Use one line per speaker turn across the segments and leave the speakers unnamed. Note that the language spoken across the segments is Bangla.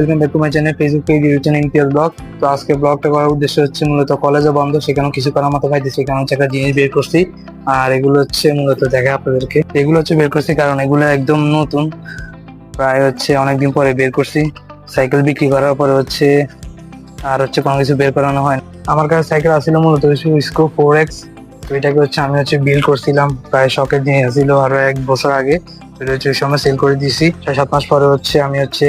Welcome back Facebook page channel Imtiaz তো আজকে ব্লগটা করার উদ্দেশ্য হচ্ছে মূলত বন্ধ, সেখানেও কিছু করার হচ্ছে একটা জিনিস বের করছি। আর এগুলো হচ্ছে মূলত আপনাদেরকে। এগুলো হচ্ছে বের করছি কারণ এগুলো একদম নতুন। প্রায় হচ্ছে অনেকদিন পরে বের করছি। সাইকেল বিক্রি করার পরে হচ্ছে আর হচ্ছে কোনো কিছু বের করানো হয়। আমার কাছে সাইকেল আসছিল মূলত ফোর এক্স এটাকে হচ্ছে আমি হচ্ছে বিল করছিলাম প্রায় শখের জিনিস আসছিল আরও এক বছর আগে। হচ্ছে ওই সময় সেল করে দিয়েছি। সাত মাস পরে হচ্ছে আমি হচ্ছে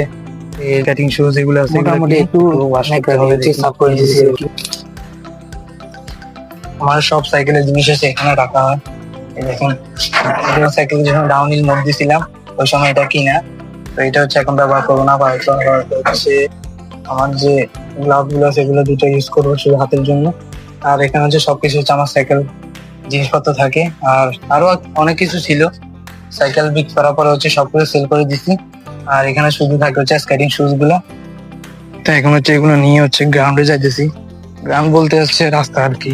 শুজ এগুলো আছে
মোটামুটি
একটু ওয়াশ করতে হবে সাফ করে দিয়েছি আমার সব সাইকেলের জিনিস আছে এখানে রাখা হয়। এই দেখুন সাইকেল যখন ডাউন হিল মোড দিছিলাম ওই সময় এটা কিনা। তো এটা হচ্ছে এখন ব্যবহার করব না ব্যবহার হচ্ছে আমার যে গ্লাভগুলো আছে এগুলো দুটো ইউজ করব শুধু হাতের জন্য। আর এখানে হচ্ছে সবকিছু হচ্ছে আমার সাইকেল জিনিসপত্র থাকে। আর আরও অনেক কিছু ছিল। সাইকেল বিক্রি করার পরে হচ্ছে সবকিছু সেল করে দিছি। আর এখানে শুধু থাকে হচ্ছে স্কেটিং শুজগুলো। তো এখন হচ্ছে এগুলো নিয়ে হচ্ছে গ্রাউন্ডে যাইতেছি। গ্রাউন্ড বলতে হচ্ছে রাস্তা আর কি।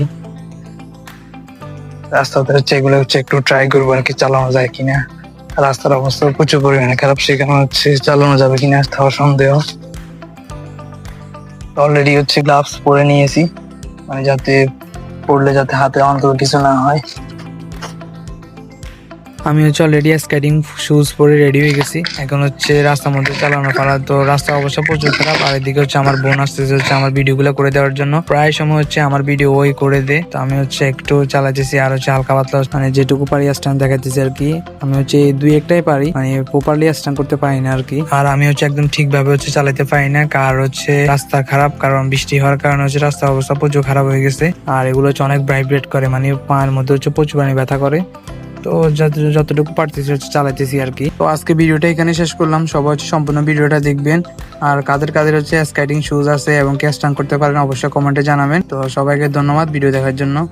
রাস্তাতে হচ্ছে এগুলো হচ্ছে একটু ট্রাই করব আর কি, চালানো যায় কিনা। রাস্তার অবস্থা প্রচুর পরিমাণে খারাপ, সেখানে হচ্ছে চালানো যাবে কিনা তাও সন্দেহ। অলরেডি হচ্ছে গ্লাভস পরে নিয়েছি। মানে যাতে পড়লে যাতে হাতে অন্তর কিছু না হয়।
আমি হচ্ছে অলরেডি স্কেটিং শুজ পরে রেডি হয়ে গেছি। এখন হচ্ছে রাস্তার মধ্যে চালানো পারা তো রাস্তা অবশ্য প্রচুর খারাপ। আর এদিকে হচ্ছে আমার বোন আসতেছে হচ্ছে আমার ভিডিও গুলো করে দেওয়ার জন্য। প্রায় সময় হচ্ছে আমার ভিডিও ওই করে দে তো আমি হচ্ছে একটু চালাতেছি আর হচ্ছে হালকা পাতলা মানে যেটুকু পারি স্ট্যান্ড দেখাতেছি আর কি। আমি হচ্ছে দুই একটাই পারি। মানে প্রপারলি স্ট্যান্ড করতে পারি না আর কি। আর আমি হচ্ছে একদম ঠিকভাবে হচ্ছে চালাতে পারি না। কার হচ্ছে রাস্তা খারাপ, কারণ বৃষ্টি হওয়ার কারণে হচ্ছে রাস্তার অবস্থা প্রচুর খারাপ হয়ে গেছে। আর এগুলো হচ্ছে অনেক ভাইব্রেট করে। মানে পায়ের মধ্যে হচ্ছে প্রচুর পানি ব্যথা করে। তো যত- যতটুকু পারতেছি হচ্ছে চালাইতেছি আর কি। তো আজকে ভিডিওটা এখানে শেষ করলাম। সবাই হচ্ছে সম্পূর্ণ ভিডিওটা দেখবেন। আর কাদের কাদের হচ্ছে স্কেটিং শুজ আছে এবং ক্যাশ টান করতে পারেন, অবশ্যই কমেন্টে জানাবেন। তো সবাইকে ধন্যবাদ ভিডিও দেখার জন্য।